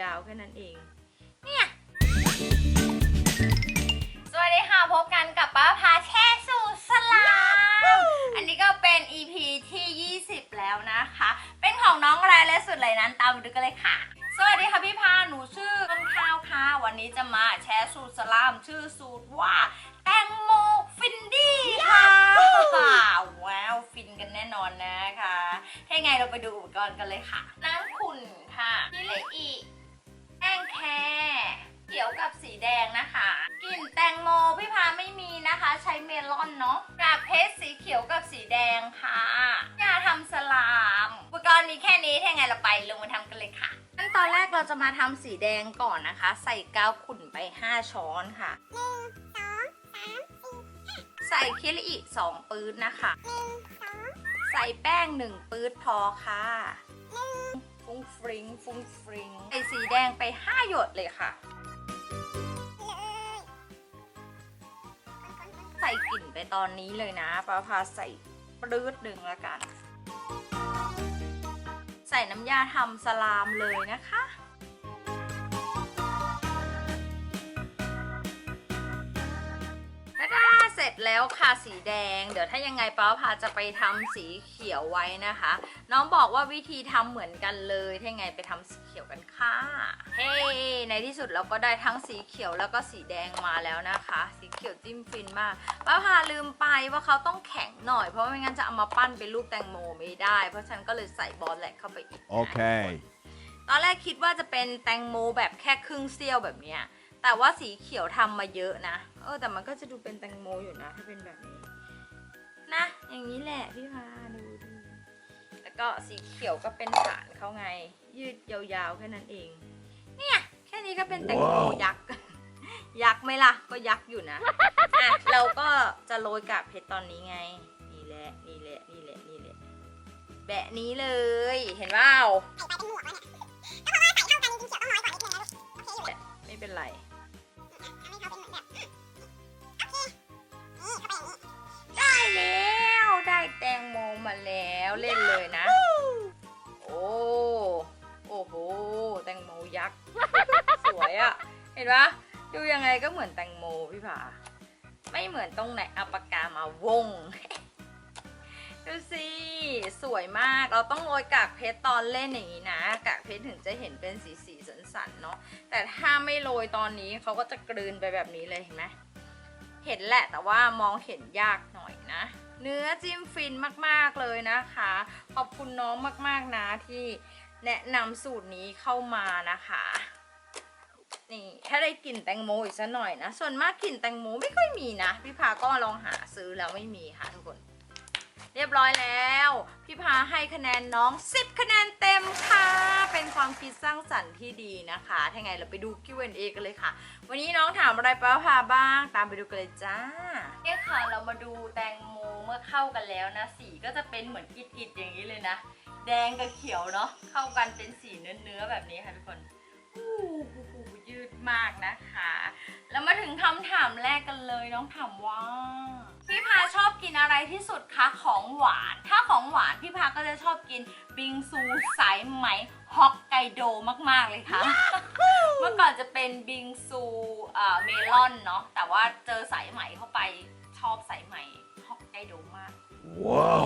ยาวๆ แค่นั้นเอง เนี่ย สวัสดีค่ะ พบกันกับป้าพาแช่สูตรสลาม อันนี้ก็เป็น EP ที่ 20 แล้วนะคะ เป็นของน้องอะไรและสุดเลยนั้นตามมาดูกันเลยค่ะ สวัสดีค่ะพี่พา หนูชื่อต้นข้าวค่ะ วันนี้จะมาแชร์สูตรสลาม ชื่อสูตรว่า แตงโมฟินดี้ค่ะว้าว ฟินกันแน่นอนนะคะให้ไงเราไปดูอุปกรณ์กันเลยค่ะ น้ำขุ่นค่ะนี่เลยอี กับสีแดงนะคะกลิ่นแตงโมพี่พาไม่มีนะคะ ใช้เมลอนเนาะกากเพชรสีเขียวกับสีแดงค่ะยาทำสลามอุปกรณ์มีแค่นี้ถ้าไงเราไปลงมือทำกันเลยค่ะขั้นตอนแรกเราจะมาทำสีแดงก่อนนะคะ ใส่กาวขุ่นไป 5 ช้อนค่ะใส่คิริอิสองปื๊ดนะคะใส่แป้งหนึ่งปื๊ดพอค่ะฟุ้งฟริงฟุ้งฟริงใส่สีแดงไป 5 หยดเลยค่ะ ใส่กลิ่นไปตอนนี้เลยนะปาพาใส่ปลื้ดหนึ่งแล้วกัน ใส่น้ำยาทำสลามเลยนะคะ ร็จแล้วค่ะสีแดง เดี๋ยวถ้ายังไงป้าพาจะไปทำสีเขียวไว้นะคะ น้องบอกว่าวิธีทำเหมือนกันเลย ถ้ายังไงไปทำสีเขียวกันค่ะ เฮ้ในที่สุดเราก็ได้ทั้งสีเขียวแล้วก็สีแดงมาแล้วนะคะ สีเขียวจิ้มฟินมากป้าพาลืมไปว่าเขาต้องแข็งหน่อยเพราะไม่งั้นจะเอามาปั้นเป็นรูปแตงโมไม่ได้ เพราะฉะนันก็เลยใส่บอลแหลกเข้าไปอีกนะ Okay. ตอนแรกคิดว่าจะเป็นแตงโมแบบแค่ครึ่งเสี้ยวแบบเนี้ย แต่ว่าสีเขียวทำมาเยอะนะ เออแต่มันก็จะดูเป็นแตงโมอยู่นะ ถ้าเป็นแบบนี้ นะ อย่างนี้แหละพี่พาดูดูแล้วก็สีเขียวก็เป็นฐานเขาไง ยืดยาวๆแค่นั้นเอง เนี่ยแค่นี้ก็เป็นแตงโมว้าวยักษ์ยักษ์ไหมล่ะ ก็ยักษ์อยู่นะอะเราก็จะโรยกากเพชรตอนนี้ไง นี่แหละนี่แหละนี่แหละนี่แหละแบะนี้เลยเห็นเปล่าไม่เป็นไร ได้แล้วได้แตงโมมาแล้วเล่นเลยนะ โอ้โอ้โหแตงโมยักษ์ สวยอะเห็นปะดูยังไงก็เหมือนแตงโมพี่ผาไม่เหมือนตรงไหนเอาปากกามาวงดูสิสวยมากเราต้องโรยกากเพชรตอนเล่นอย่างนี้นะ กากเพชรถึงจะเห็นเป็นสีสี สันเนาะแต่ถ้าไม่โรยตอนนี้เขาก็จะกลืนไปแบบนี้เลยเห็นไหมเห็นแหละแต่ว่ามองเห็นยากหน่อยนะ เนื้อจิ้มฟินมากๆเลยนะคะ ขอบคุณน้องมากๆนะที่แนะนำสูตรนี้เข้ามานะคะนี่ถ้าได้กลิ่นแตงโมอีกสักหน่อยนะ ส่วนมากกลิ่นแตงโมไม่ค่อยมีนะ พี่พาก็ลองหาซื้อแล้วไม่มีค่ะทุกคน เรียบร้อยแล้ว พี่พาให้คะแนนน้อง 10 คะแนนเต็มค่ะ เป็นความคิดสร้างสรรค์ที่ดีนะคะ ถ้าไงเราไปดู Q&A กันเลยค่ะ วันนี้น้องถามอะไรป้าพาบ้าง ตามไปดูกันเลยจ้าเนี่ยค่ะเรามาดูแตงโมเมื่อเข้ากันแล้วนะ สีก็จะเป็นเหมือนอิดๆอย่างนี้เลยนะ แดงกับเขียวเนาะเข้ากันเป็นสีเนื้อๆแบบนี้ค่ะทุกคนอู้หูยืดมากนะคะ แล้วมาถึงคำถามแรกกันเลยน้องถามว่า กินอะไรที่สุดคะของหวาน ถ้าของหวานพี่พาก็จะชอบกินบิงซูสายไหมฮอกไกโดมาก ๆ เลยค่ะ เมื่อก่อนจะเป็นบิงซูเอ่อเมลอนเนาะแต่ว่าเจอสายไหมเข้าไปชอบสายไหมฮอกไกโดมาก Wow.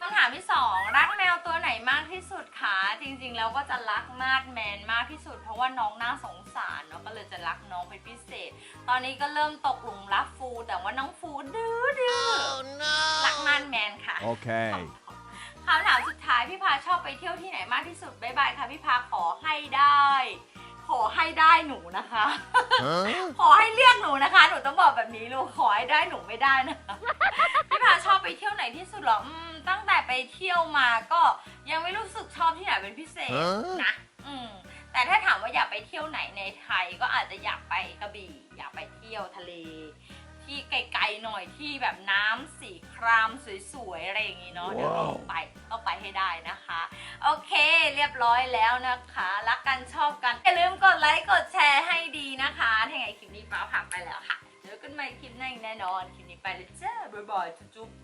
คำถามที่สองรักแมวตัวไหนมากที่สุดคะจริง ๆ แล้วก็จะรักมาดแมนมากที่สุด เพราะว่าน้องน่าสงสารเนาะก็เลยจะรักน้องเป็นพิเศษ ตอนนี้ก็เริ่มตกหลุมรักฟู แต่ว่าน้องฟูดื้อดื้อรักมาดแมนค่ะ Okay. คำถามสุดท้ายพี่พาชอบไปเที่ยวที่ไหนมากที่สุดบ๊ายบายค่ะพี่พาขอให้ได้ ขอให้ได้หนูนะคะ Huh? ขอให้เลือกหนูนะคะ หนูต้องบอกแบบนี้ลูกขอให้ได้หนูไม่ได้นะคะ พี่พาชอบไปเที่ยวไหนที่สุดเหรออืมตั้งแต่ไปเที่ยวมาก็ยังไม่รู้สึกชอบที่ไหนเป็นพิเศษฮะนะอืมแต่ถ้าถามว่าอยากไปเที่ยวไหนในไทยก็อาจจะอยากไปกระบี่ อยากไปเที่ยวทะเลที่ ไกลๆหน่อยที่แบบน้ำสีครามสวยๆอะไรอย่างงี้เนาะเดี๋ยวเราต้องไปต้องไปให้ได้นะคะ โอเคเรียบร้อยแล้วนะคะรักกันชอบกันอย่าลืมกดไลค์กดแชร์ให้ดีนะคะถ้าไงคลิปนี้ฟ้าผ่าไปแล้วค่ะเจอกันใหม่คลิปหน้าอีกแน่นอนคลิปนี้ไปเลยจ้าบ๊ายบายจุ๊บๆ